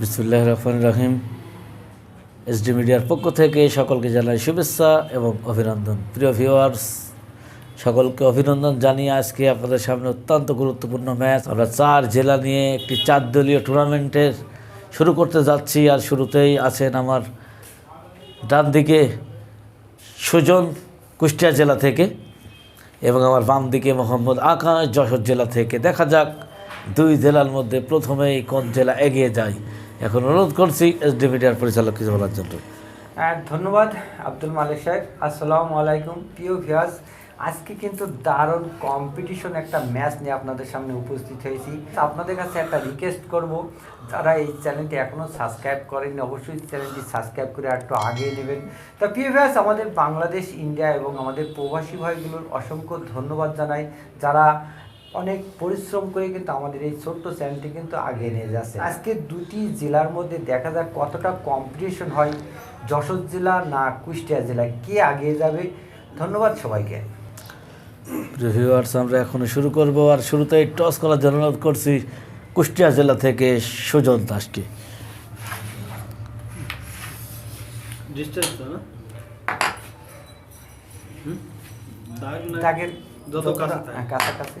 বিসমুল্লাহ রহমান রহিম। এসডি মিডিয়ার পক্ষ থেকে সকলকে জানাই শুভেচ্ছা এবং অভিনন্দন। প্রিয় ভিউয়ার্স সকলকে অভিনন্দন জানিয়ে আজকে আপনাদের সামনে অত্যন্ত গুরুত্বপূর্ণ ম্যাচ আমরা চার জেলা নিয়ে একটি চার দলীয় টুর্নামেন্টের শুরু করতে যাচ্ছি। আর শুরুতেই আছেন আমার ডান দিকে সুজন কুষ্টিয়া জেলা থেকে এবং আমার বাম দিকে মোহাম্মদ আকাশ যশোর জেলা থেকে। দেখা যাক দুই জেলার মধ্যে প্রথমেই কোন জেলা এগিয়ে যায়। এখন অনুরোধ করছি এসডি মিডিয়ার পরিচালক কিছু বলার জন্য ধন্যবাদ আব্দুল মালিক সাহেব। আসসালামু আলাইকুম। প্রিয় ভিয়াস আজকে কিন্তু দারুণ কম্পিটিশন একটা ম্যাচ নিয়ে আপনাদের সামনে উপস্থিত হয়েছি। আপনাদের কাছে একটা রিকোয়েস্ট করব। যারা এই চ্যানেলটি এখনও সাবস্ক্রাইব করেননি, অবশ্যই চ্যানেলটি সাবস্ক্রাইব করে একটু আগিয়ে নেবেন। তা ভিয়াস আমাদের বাংলাদেশ, ইন্ডিয়া এবং আমাদের প্রবাসী ভাইগুলোর অসংখ্য ধন্যবাদ জানাই। যারা অনেক পরিশ্রম করে কিন্তু আমাদের এই ছোট্ট চ্যানেলটি কিন্তু আগিয়ে নিয়ে যাচ্ছে। আজকে দুটি জেলার মধ্যে দেখা যাক কতটা কম্পিটিশন হয়। যশোর জেলা না কুষ্টিয়া জেলা কে আগিয়ে যাবে? ধন্যবাদ সবাইকে। ভিউয়ার্স আমরা এখন শুরু করব আর শুরুতেই টস করার জন্য অনুরোধ করছি কুষ্টিয়া জেলা থেকে সুজন দাসকে। হ্যাঁ, কাছাকাছি।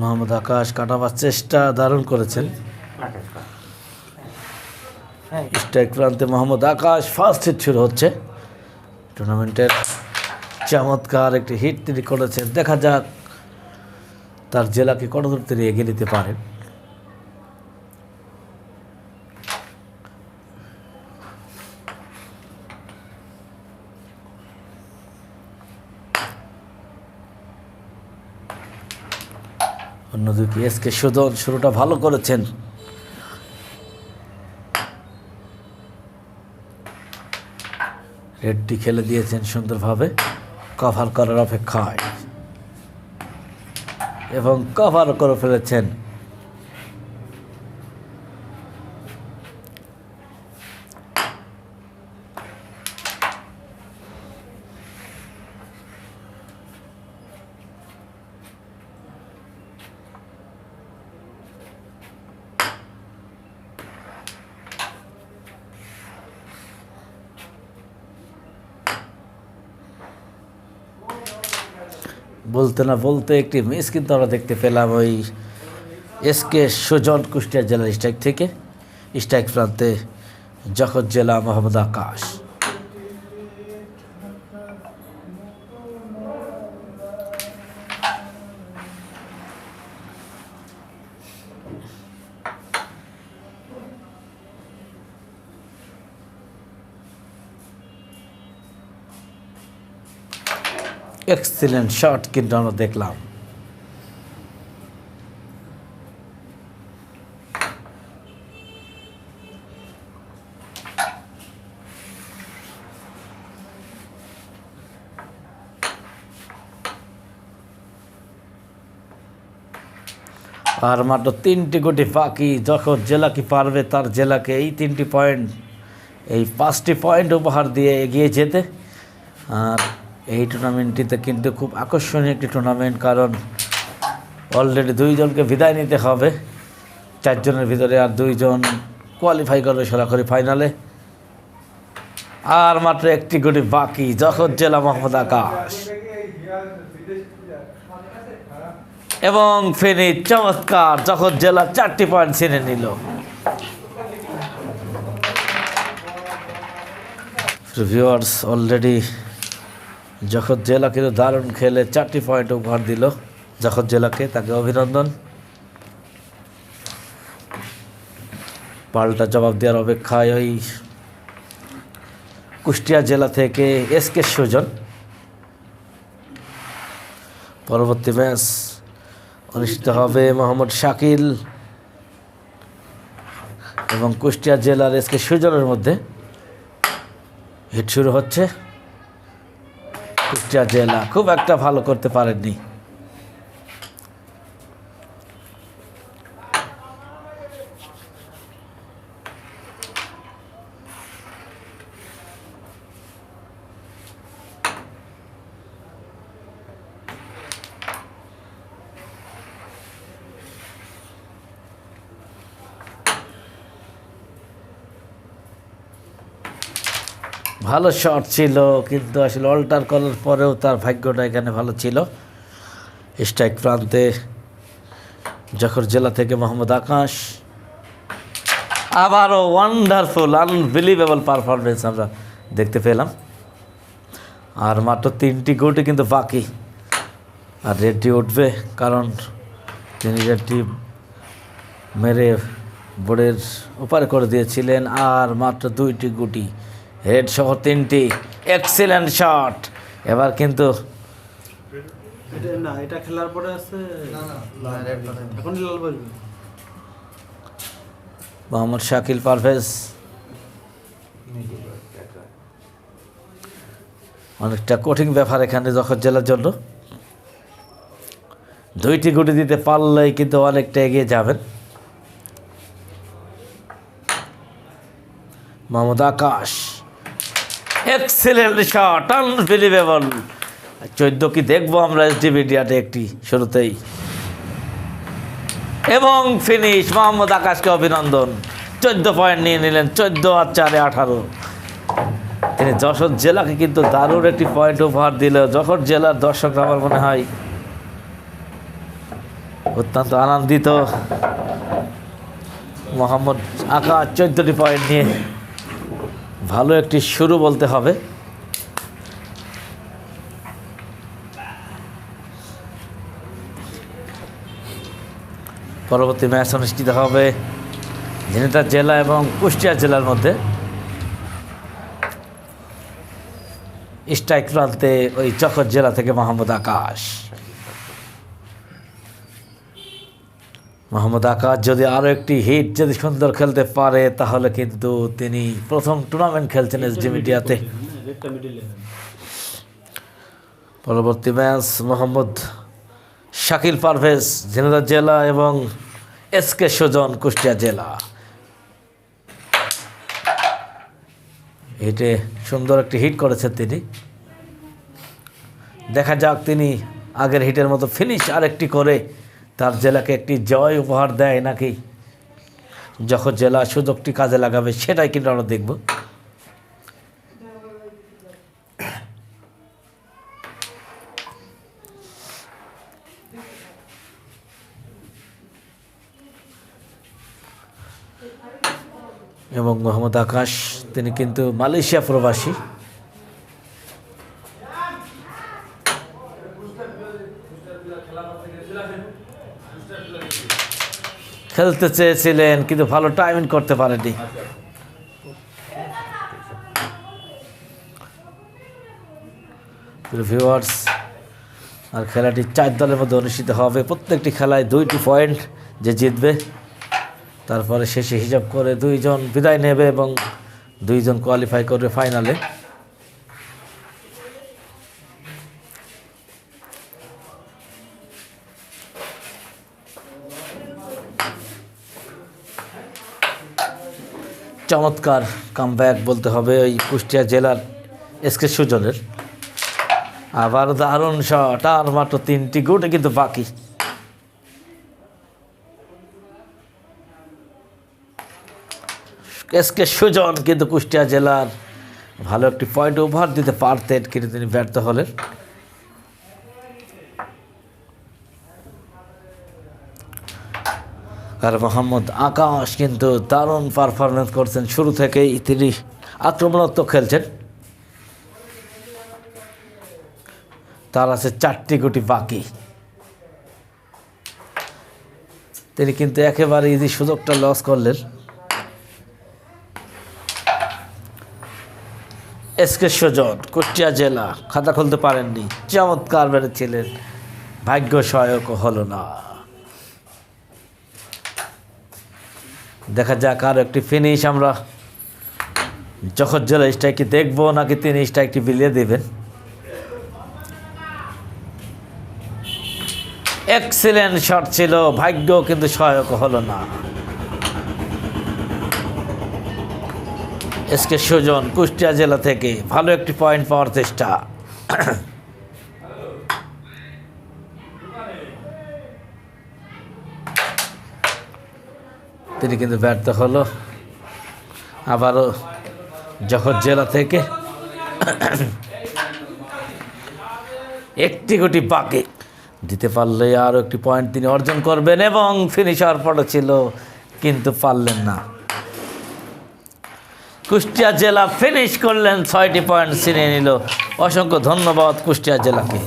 মোহাম্মদ আকাশ কাটাবার চেষ্টা দারুণ করেছেন। স্ট্রাইক প্রান্তে মোহাম্মদ আকাশ ফার্স্ট হিট শুরু হচ্ছে। টুর্নামেন্টের চমৎকার একটি হিট তিনি করেছেন। দেখা যাক তার জেলাকে কতদূর তিনি এগিয়ে নিতে পারেন। অন্যদিকে এস কে সুদন শুরুটা ভালো করেছেন। রেডটি খেলে দিয়েছেন সুন্দরভাবে। কভার করার অপেক্ষায়। এবং কভার করে ফেলেছেন বলতে না বলতে একটি মিস কিন্তু আমরা দেখতে পেলাম ওই এসকে সুজন কুষ্টিয়া জেলার স্ট্রাইক থেকে। স্ট্রাইক প্রান্তে জগৎ জেলা মোহাম্মদ আকাশ। এক্সিলেন্ট শট কিন্তু আমরা দেখলাম। আর মাত্র তিনটি গুটি বাকি, যখন জেলা কি পারবে তার জেলাকে এই তিনটি পয়েন্ট, এই পাঁচটি পয়েন্ট উপহার দিয়ে এগিয়ে যেতে। আর এই টুর্নামেন্টটিতে কিন্তু খুব আকর্ষণীয় একটি টুর্নামেন্ট কারণ অলরেডি দুইজনকে বিদায় নিতে হবে। চারজনের ভিতরে আর দুইজন কোয়ালিফাই করবে সরাসরি ফাইনালে আর মাত্র একটি গুটি বাকি যখন জেলা মোহাম্মদ আকাশ। এবং ফেনী চমৎকার যখন জেলা চারটি পয়েন্ট ছিনে নিল। ভিউয়ার্স অলরেডি যখন জেলা কিন্তু দারুণ খেলে চারটি পয়েন্ট উপহার দিল, যখন জেলাকে তাকে অভিনন্দন। পাল্টা জবাব দেওয়ার অপেক্ষায় ওই কুষ্টিয়া জেলা থেকে এস কে সুজন। পরবর্তী ম্যাচ অনুষ্ঠিত হবে মোহাম্মদ শাকিল এবং কুষ্টিয়া জেলার এস কে সুজনের মধ্যে। হিট শুরু হচ্ছে। কুষ্টিয়া জেলা খুব একটা ভালো করতে পারেননি। ভালো শট ছিল, কিন্তু আসলে অল্টার করার পরেও তার ভাগ্যটা এখানে ভালো ছিল। স্ট্রাইক প্রান্তে যখন জেলা থেকে মোহাম্মদ আকাশ, আবারও ওয়ান্ডারফুল আনবিলিভেবল পারফরমেন্স আমরা দেখতে পেলাম। আর মাত্র তিনটি গোটি কিন্তু বাকি। আর রেডটি উঠবে কারণ তিনি রেডটি মেরে বোর্ডের ওপারে করে দিয়েছিলেন। আর মাত্র দুইটি গুটি হেড সহ তিনটি। এক্সিলেন্ট শট এবার কিন্তু এটা না এটা খেলার পরে আছে এখন লাল বাজবে মোহাম্মদ শাকিল পারভেজ। অনেকটা কঠিন ব্যাপার এখানে যখন জেলার জন্য। দুইটি গুটি দিতে পারলেই কিন্তু অনেকটা এগিয়ে যাবেন। Mohammad Akash. Excellent shot unbelievable চোদ্দ কি দেখব আমরা এসডি মিডিয়াতে একটি শুরুতেই। এবং ফিনিশ মোহাম্মদ আকাশকে অভিনন্দন। চোদ্দ পয়েন্ট নিয়ে নিলেন, চোদ্দ আর চারে আঠারো। তিনি যশোর জেলাকে কিন্তু দারুণ একটি পয়েন্ট উপহার দিল। যশোর জেলার দর্শকরা আমার মনে হয় অত্যন্ত আনন্দিত। মোহাম্মদ আকাশ চোদ্দটি পয়েন্ট নিয়ে ভালো একটি শুরু বলতে হবে। পরবর্তী ম্যাচ অনুষ্ঠিত হবে ঝিনাইদহ জেলা এবং কুষ্টিয়া জেলার মধ্যে। স্ট্রাইক প্রান্তে ওই চকর জেলা থেকে মোহাম্মদ আকাশ। মোহাম্মদ আকাশ যদি আরও একটি হিট যদি সুন্দর খেলতে পারে তাহলে কিন্তু তিনি প্রথম টুর্নামেন্ট খেলছেন এসডি মিডিয়াতে পরবর্তী ম্যাচ মোহাম্মদ শাকিল পারভেজ ঝিনাইদহ জেলা এবং এস কে সুজন কুষ্টিয়া জেলা। হিটে সুন্দর একটি হিট করেছেন তিনি। দেখা যাক তিনি আগের হিটের মতো ফিনিশ আরেকটি করে তার জেলাকে একটি জয় উপহার দেয় নাকি? যখন জেলা সুযোগটি কাজে লাগাবে, সেটাই কিন্তু আমরা দেখব। এবং মোহাম্মদ আকাশ, তিনি কিন্তু মালয়েশিয়া প্রবাসী। খেলতে চেয়েছিলেন, কিন্তু ভালো টাইমিং করতে পারেনি আর খেলাটি চার দলের মধ্যে অনুষ্ঠিত হবে। প্রত্যেকটি খেলায় দুইটি পয়েন্ট যে জিতবে, তারপরে শেষে হিসাব করে দুইজন বিদায় নেবে এবং দুইজন কোয়ালিফাই করবে ফাইনালে চমৎকার কামব্যাক বলতে হবে ওই কুষ্টিয়া জেলার এসকে সুজনের। আবার দারুণ শট আর মাত্র তিনটি গুটে কিন্তু বাকি। এসকে সুজন কিন্তু কুষ্টিয়া জেলার ভালো একটি পয়েন্ট ওভার দিতে পারতেন, কিন্তু তিনি ব্যর্থ হলেন। আর মোহাম্মদ আকাশ কিন্তু দারুণ পারফরমেন্স করছেন। শুরু থেকেই তিনি আক্রমণাত্মক খেলছেন। তার আছে চারটি গুটি বাকি। তিনি কিন্তু একেবারে ইজি সুযোগটা লস করলেন। এসকে সুজন, কুষ্টিয়া জেলা, খাতা খুলতে পারেননি। চমৎকার বেড়েছিলেন ভাগ্য সহায়ক হলো না। দেখা যাক আর একটি ফিনিশ আমরা। যখন জেলা স্ট্রাইকটি দেখব নাকি তিনি স্ট্রাইকটি বিলিয়ে দেবেন। এক্সিলেন্ট শট ছিল, ভাগ্য কিন্তু সহায়ক হলো না। এসকে সুজন, কুষ্টিয়া জেলা থেকে, ভালো একটি পয়েন্ট পাওয়ার চেষ্টা। তিনি কিন্তু ব্যর্থ হলো। আবারও যখন জেলা থেকে একটি কোটি বাকি দিতে পারলে আরও একটি পয়েন্ট তিনি অর্জন করবেন এবং ফিনিশ হওয়ার পরে ছিল, কিন্তু পারলেন না। কুষ্টিয়া জেলা ফিনিশ করলেন, ছয়টি পয়েন্ট ছিনিয়ে নিল। অসংখ্য ধন্যবাদ কুষ্টিয়া জেলাকে।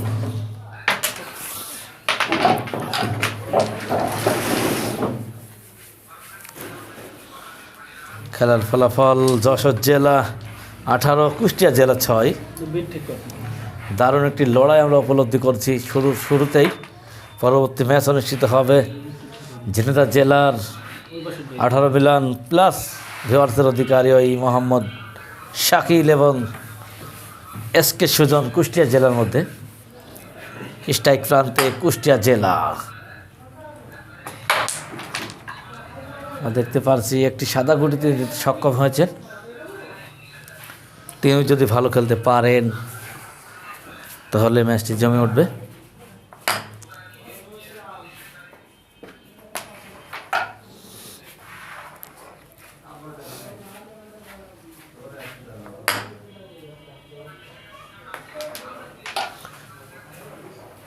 খেলার ফলাফল যশোর জেলা আঠারো, কুষ্টিয়া জেলা ছয়। দারুণ একটি লড়াই আমরা উপলব্ধি করছি শুরু, শুরুতেই। পরবর্তী ম্যাচ অনুষ্ঠিত হবে ঝিনেদা জেলার আঠারো মিলান প্লাস ভিওয়ার্সের অধিকারী ওই মোহাম্মদ শাকিল এবং এস কে সুজন কুষ্টিয়া জেলার মধ্যে। স্ট্রাইক প্রান্তে কুষ্টিয়া জেলা। দেখতে পারছি একটি সাদা গুটিতে সক্ষম হয়েছেন তিনি যদি ভালো খেলতে পারেন, তাহলে ম্যাচটি জমে উঠবে।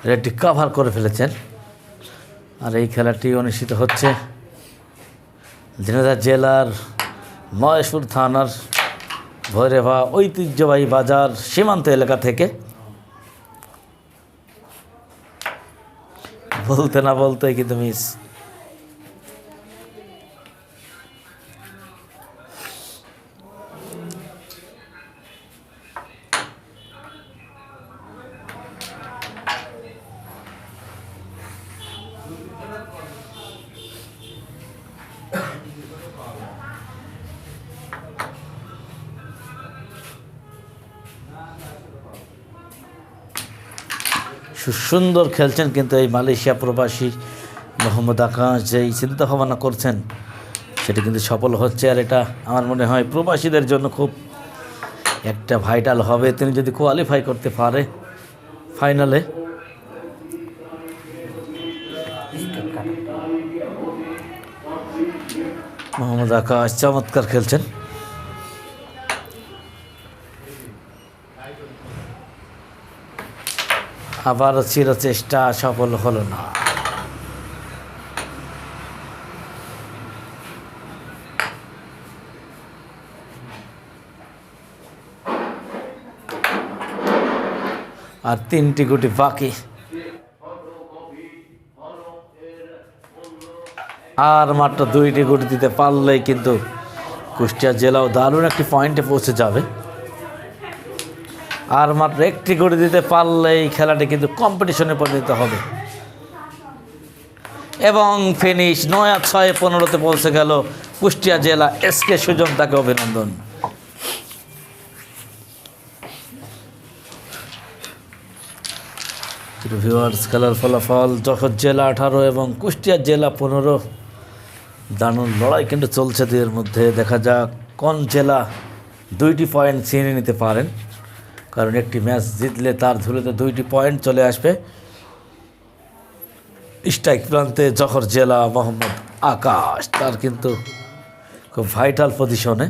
রেডটি কাভার করে ফেলেছেন। আর এই খেলাটি অনুষ্ঠিত হচ্ছে। ঝিনাইদহ জেলার মহেশপুর থানার ভৈরেভা ঐতিহ্যবাহী বাজার সীমান্ত এলাকা থেকে। বলতে না বলতে কিন্তু মিস সুন্দর খেলছেন কিন্তু এই মালয়েশিয়া প্রবাসী মোহাম্মদ আকাশ যেই চিন্তা ভাবনা করছেন, সেটা কিন্তু সফল হচ্ছে। আর এটা আমার মনে হয় প্রবাসীদের জন্য খুব একটা ভাইটাল হবে। তিনি যদি কোয়ালিফাই করতে পারে ফাইনালে মোহাম্মদ আকাশ চমৎকার খেলছেন। আবারও ছিল চেষ্টা সফল হলো না। আর তিনটি গুটি বাকি। আর মাত্র দুইটি গুটি দিতে পারলেই কিন্তু কুষ্টিয়া জেলাও দারুণ একটি পয়েন্টে পৌঁছে যাবে। আর মাত্র একটি করে দিতে পারলেই খেলাটি কিন্তু কম্পিটিশনে পরিণত হবে। এবং ফিনিশ নয় আর ছয় পনেরোতে পৌঁছে গেল কুষ্টিয়া জেলা এস কে সুজন, তাকে অভিনন্দন। খেলার ফলাফল যশোর জেলা আঠারো এবং কুষ্টিয়া জেলা পনেরো। দারুণ লড়াই কিন্তু চলছে দুয়ের মধ্যে। দেখা যাক কোন জেলা দুইটি পয়েন্ট ছিনিয়ে নিতে পারেন। কারণ একটি ম্যাচ জিতলে তার ধুলোতে দুইটি পয়েন্ট চলে আসবে। স্ট্রাইক প্রান্তে জহর জেলা মোহাম্মদ আকাশ, তার কিন্তু খুব ভাইটাল পজিশনে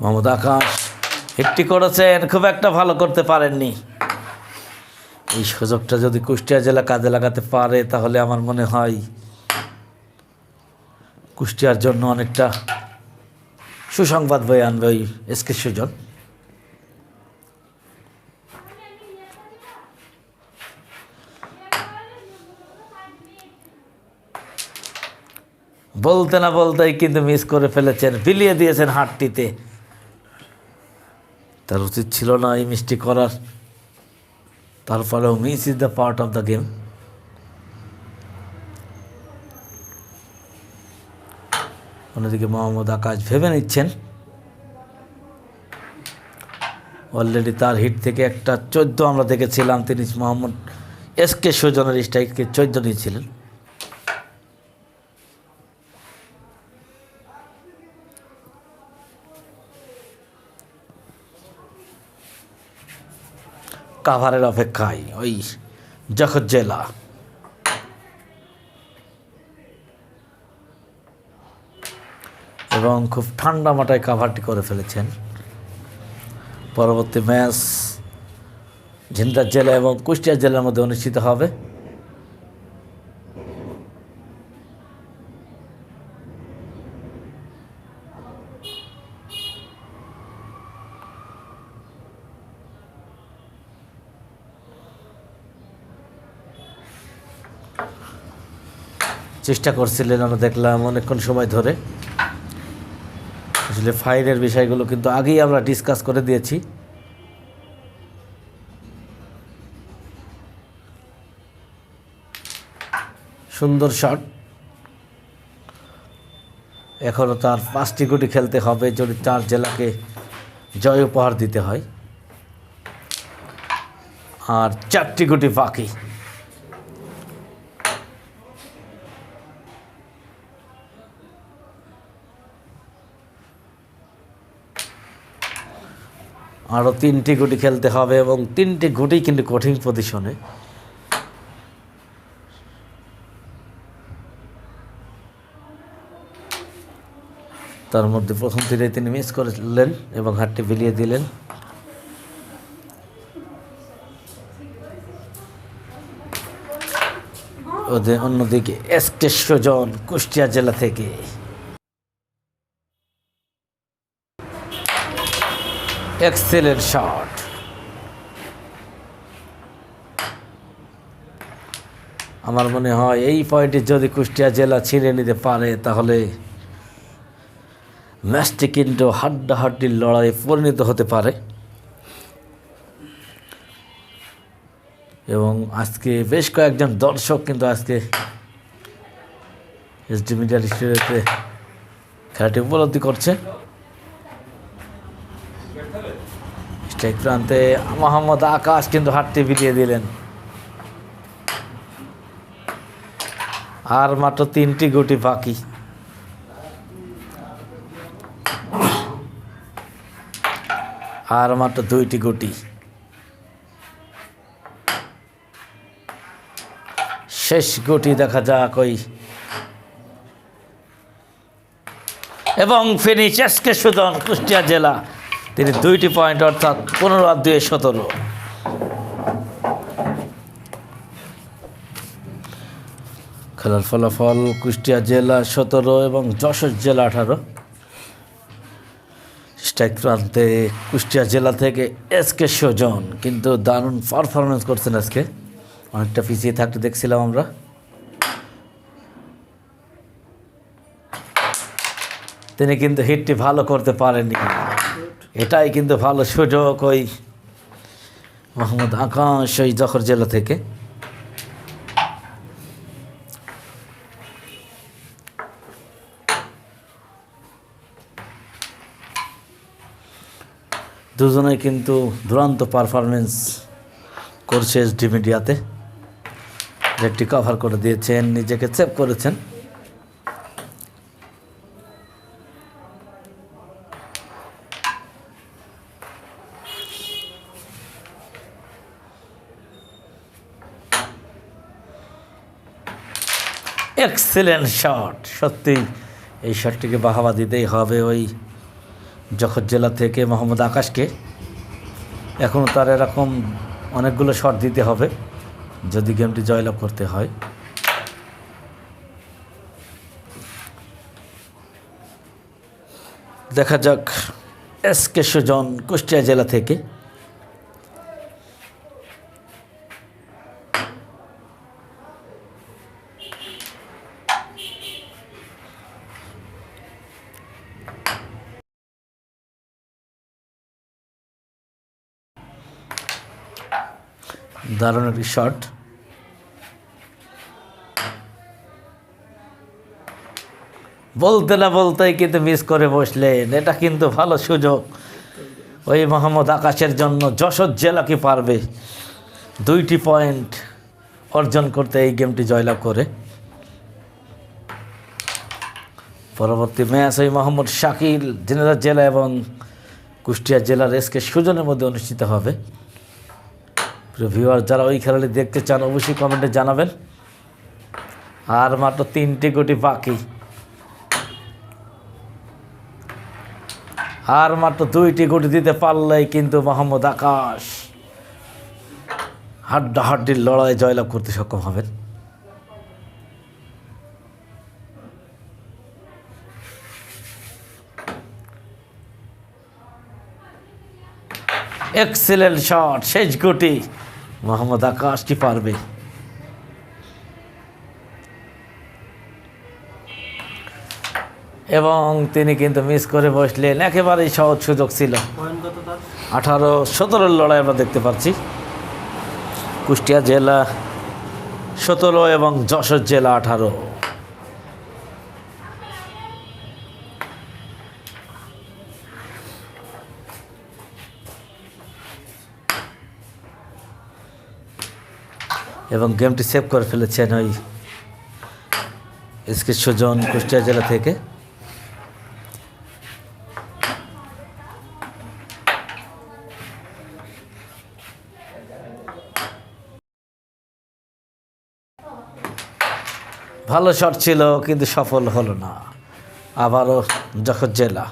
মোহাম্মদ আকাশ হিটটি করেছেন, খুব একটা ভালো করতে পারেননি। এই সুযোগটা যদি কুষ্টিয়া জেলা কাজে লাগাতে পারে, তাহলে আমার মনে হয় কুষ্টিয়ার জন্য অনেকটা সুসংবাদ বয়ে আনবে ওই এসকে সুজন। বলতে না বলতেই কিন্তু মিস করে ফেলেছেন, বিলিয়ে দিয়েছেন হাটটিতে তার উচিত ছিল না এই মিষ্টি করার। তারপরেও miss is the part of the game. অন্যদিকে মোহাম্মদ আকাশ ভেবে নিচ্ছেন। অলরেডি তার হিট থেকে একটা চোদ্দ আমরা দেখেছিলাম, তিনি মোহাম্মদ এস কে সুজনের স্ট্রাইককে চোদ্দ নিয়েছিলেন। কাভারের অপেক্ষায় ওই জখর এবং খুব ঠান্ডা মাথায় কাভারটি করে ফেলেছেন। পরবর্তী ম্যাচ ঝিন্দার জেলা এবং কুষ্টিয়া জেলার মধ্যে অনুষ্ঠিত হবে। চেষ্টা করছিলেন আমরা দেখলাম অনেকক্ষণ সময় ধরে। আসলে ফাইলের বিষয়গুলো কিন্তু আগেই আমরা ডিসকাস করে দিয়েছি। সুন্দর শট এখনও তার পাঁচটি গুটি খেলতে হবে, যদি চার জেলাকে জয় উপহার দিতে হয়। আর চারটি গুটি বাকি। আরও তিনটি গুটি খেলতে হবে এবং তিনটি গুটি কিন্তু কঠিন পজিশনে। তার মধ্যে প্রথম তীরে তিনি মিস করলেন এবং হাতটি বিলিয়ে দিলেন। ওদের অন্যদিকে সুজন কুষ্টিয়া জেলা থেকে। Excellent shot. আমার মনে হয় এই পয়েন্টে যদি কুষ্টিয়া জেলা ছিঁড়ে নিতে পারে, তাহলে ম্যাচটি কিন্তু হাড্ডাহাড্ডির লড়াইয়ে পরিণত হতে পারে। এবং আজকে বেশ কয়েকজন দর্শক কিন্তু আজকে এসডি মিডিয়া স্টুডিওতে খেলাটি উপলব্ধি করছে। স্ট্রাইক প্রান্তে মোহাম্মদ আকাশ কিন্তু হাতটি বিলিয়ে দিলেন। আর মাত্র তিনটি গুটি বাকি। আর মাত্র দুইটি গুটি। শেষ গুটি দেখা যাক ওই। এবং ফিনিশ এসকে সুদন কুষ্টিয়া জেলা। তিনি দুইটি পয়েন্ট অর্থাৎ পনেরো আর দুই সতেরো। খেলার ফলাফল কুষ্টিয়া জেলা সতেরো এবং যশোর জেলা আঠারো। স্ট্রাইক প্রান্তে কুষ্টিয়া জেলা থেকে এসকে সুজন, কিন্তু দারুণ পারফরমেন্স করছেন আজকে। অনেকটা পিছিয়ে থাকতে দেখছিলাম আমরা। তিনি কিন্তু হিটটি ভালো করতে পারেননি। এটাই কিন্তু ভালো সুযোগ ওই মোহাম্মদ আকাশ ওই জখর জেলা থেকে। দুজনে কিন্তু দুরন্ত পারফরমেন্স করছে এসডি মিডিয়াতে যেটি কভার করে দিয়েছেন, নিজেকে সেভ করেছেন। এক্সেলেন্ট শট সত্যি, এই শটটিকে বাহাবা দিতেই হবে ওই যখন জেলা থেকে মোহাম্মদ আকাশকে। এখনও তার এরকম অনেকগুলো শট দিতে হবে, যদি গেমটি জয়লাভ করতে হয়। দেখা যাক এস কে সুজন কুষ্টিয়া জেলা থেকে। দারুণ একটি শট বলতে না বলতেই কিন্তু মিস করে বসলেন। এটা কিন্তু ভালো সুযোগ। ওই মোহাম্মদ আকাশের জন্য যশোর জেলা কি পারবে? দুইটি পয়েন্ট অর্জন করতে এই গেমটি জয়লাভ করে। পরবর্তী ম্যাচ ওই মোহাম্মদ শাকিল জেনেদার জেলা এবং কুষ্টিয়া জেলার এসকে সুজনের মধ্যে অনুষ্ঠিত হবে। প্রিয় ভিউয়ার যারা ওই খেলাটি দেখতে চান, অবশ্যই কমেন্টে জানাবেন। আর মাত্র তিনটি কোটি বাকি। আর মাত্র দুইটি গুটি দিতে পারলেই কিন্তু মোহাম্মদ আকাশ হাড্ডা হাড্ডির লড়াই জয়লাভ করতে সক্ষম হবেন। এক্সেলেন্ট শট শেষ গুটি মোহাম্মদ আকাশ কি পারবে? এবং তিনি কিন্তু মিস করে বসলেন। একেবারেই সহজ সুযোগ ছিল। আঠারো সতেরোর লড়াই আমরা দেখতে পাচ্ছি। কুষ্টিয়া জেলা সতেরো এবং যশোর জেলা আঠারো। এবং গেমটি সেভ করে ফেলেছেন ওই এসকে সুজন কুষ্টিয়া জেলা থেকে। ভালো শট ছিল, কিন্তু সফল হলো না। আবারও যখন জেলা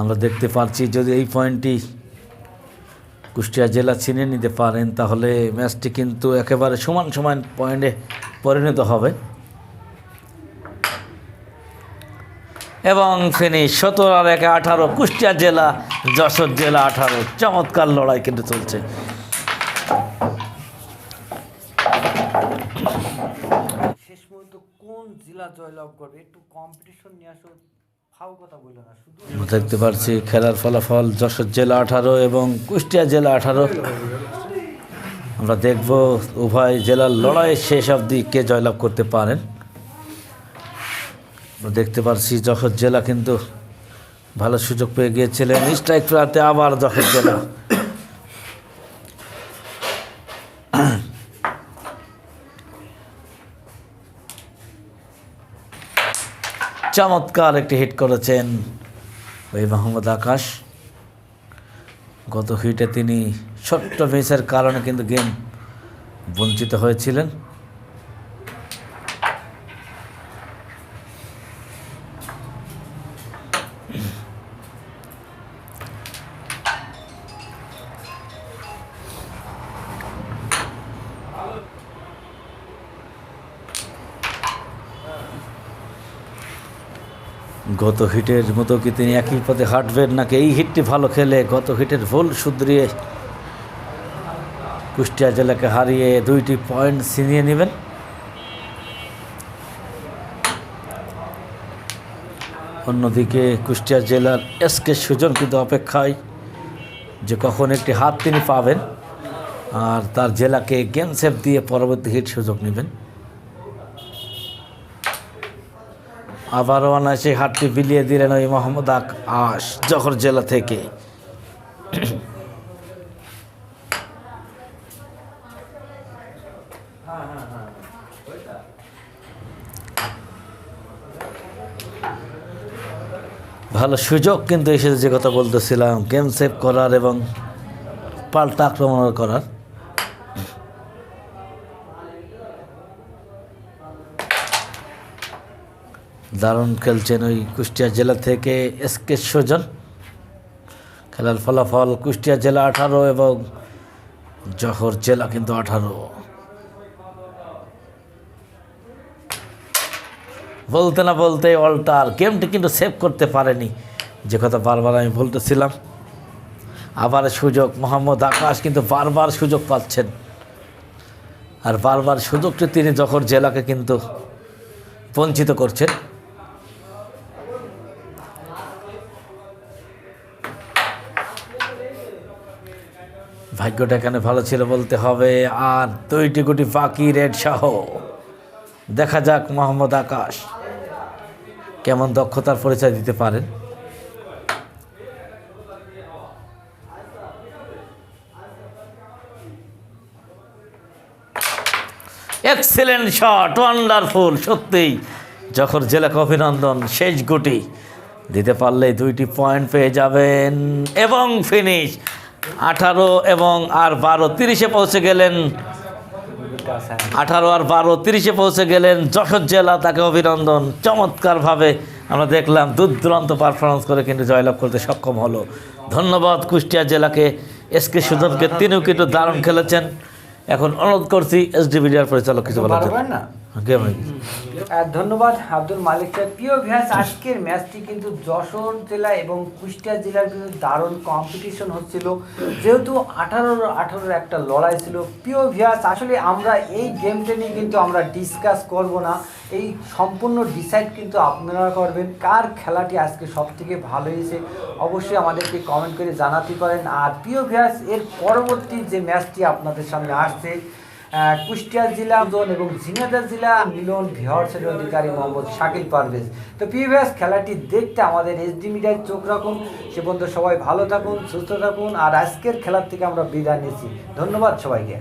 আমরা দেখতে পারছি যদি এই পয়েন্টটি কুষ্টিয়া জেলা ছিনে নিতে পারেন, তাহলে ম্যাচটি কিন্তু একেবারে সমান সমান পয়েন্টে পরিণত হবে। এবং ফিনিশ সতেরো আর একে আঠারো, কুষ্টিয়া জেলা, যশোর জেলা আঠারো। চমৎকার লড়াই কিন্তু চলছে। শেষ পর্যন্ত কোন জেলা জয়লাভ করবে? একটু কম্পিটিশন নিয়ে আসো। দেখতে পারছি খেলার ফলাফল যশোর জেলা আঠারো এবং কুষ্টিয়া জেলা আঠারো। আমরা দেখব উভয় জেলার লড়াই শেষ অবধি কে জয়লাভ করতে পারেন দেখতে পারছি যশোর জেলা কিন্তু ভালো সুযোগ পেয়ে গিয়েছিলেন। স্ট্রাইক প্রাতে আবার যশোর জেলা। চমৎকার একটি হিট করেছেন ওই মোহাম্মদ আকাশ। গত হিটে তিনি ছোট্ট মিসের কারণে কিন্তু গেম বঞ্চিত হয়েছিলেন। গত হিটের মতো কি তিনি একই পথে হাঁটবেন নাকি এই হিটটি ভালো খেলে গত হিটের ভুল শুধরিয়ে কুষ্টিয়া জেলাকে হারিয়ে দুইটি পয়েন্ট ছিনিয়ে নেবেন? অন্যদিকে কুষ্টিয়া জেলার এস কে সুজন কিন্তু অপেক্ষায় যে কখন একটি হাত তিনি পাবেন, আর তার জেলাকে গেম সেভ দিয়ে পরবর্তী হিট সুযোগ নেবেন। আবারও অনায়াসে হাতটি বিলিয়ে দিলেন ওই মোহাম্মদ আক আশ জহর জেলা থেকে। ভালো সুযোগ কিন্তু এসেছে যে কথা বলতেছিলাম। গেম সেভ করার এবং পাল্টা আক্রমণ করার। দারুণ খেলছেন ওই কুষ্টিয়া জেলা থেকে এস কে সুজন। খেলার ফলাফল কুষ্টিয়া জেলা আঠারো এবং জহর জেলা কিন্তু আঠারো। বলতে না বলতে অল্টার গেমটি কিন্তু সেভ করতে পারেনি। যে কথা বারবার আমি বলতেছিলাম। আবার সুযোগ, মোহাম্মদ আকাশ কিন্তু বারবার সুযোগ পাচ্ছেন। আর বারবার সুযোগটি তিনি জহর জেলাকে কিন্তু বঞ্চিত করছেন। ভাগ্যটা এখানে ভালো ছিল বলতে হবে। আর দুইটি গুটি বাকি রেড সহ দেখা যাক মোহাম্মদ আকাশ কেমন দক্ষতার পরিচয় দিতে পারেন। এক্সেলেন্ট শট ওয়ান্ডারফুল সত্যিই। যখন জেলাকে অভিনন্দন, শেষ গুটি। দিতে পারলে দুইটি পয়েন্ট পেয়ে যাবেন। এবং ফিনিশ আঠারো এবং আর বারো তিরিশে পৌঁছে গেলেন। আঠারো আর বারো তিরিশে পৌঁছে গেলেন যশোর জেলা, তাকে অভিনন্দন। চমৎকারভাবে আমরা দেখলাম দূর দূরান্ত পারফরমেন্স করে কিন্তু জয়লাভ করতে সক্ষম হলো। ধন্যবাদ কুষ্টিয়া জেলাকে। এস কে সুদনকে তিনিও কিন্তু দারুণ খেলেছেন। এখন অনুরোধ করছি এস ডি মিডিয়ার পরিচালক কিছু জন্য। না। ধন্যবাদ আব্দুল মালিক সাহেব প্রিয় ভিয়াস আজকের ম্যাচটি কিন্তু যশোর জেলা এবং কুষ্টিয়া জেলার কিন্তু দারুণ কম্পিটিশন হচ্ছিল। যেহেতু আঠারোর আঠারোর একটা লড়াই ছিল। প্রিয় ভিয়াস আসলে আমরা এই গেমটা নিয়ে কিন্তু আমরা ডিসকাস করব না। এই সম্পূর্ণ ডিসাইড কিন্তু আপনারা করবেন কার খেলাটি আজকে সব থেকে ভালো হয়েছে। অবশ্যই আমাদেরকে কমেন্ট করে জানাতে পারেন। আর প্রিয় ভ্যাস এর পরবর্তী যে ম্যাচটি আপনাদের সামনে আসছে কুষ্টিয়া জেলা জোন এবং ঝিনাইদহ জেলা মিলন ভিহর্সের অধিকারী মোহাম্মদ শাকিল পারভেজ। তো পিভিএস খেলাটি দেখতে আমাদের এসডি মিডিয়ায় চোখ রাখুন। সে পর্যন্ত সবাই ভালো থাকুন, সুস্থ থাকুন। আর আজকের খেলার থেকে আমরা বিদায় নিয়েছি ধন্যবাদ সবাইকে।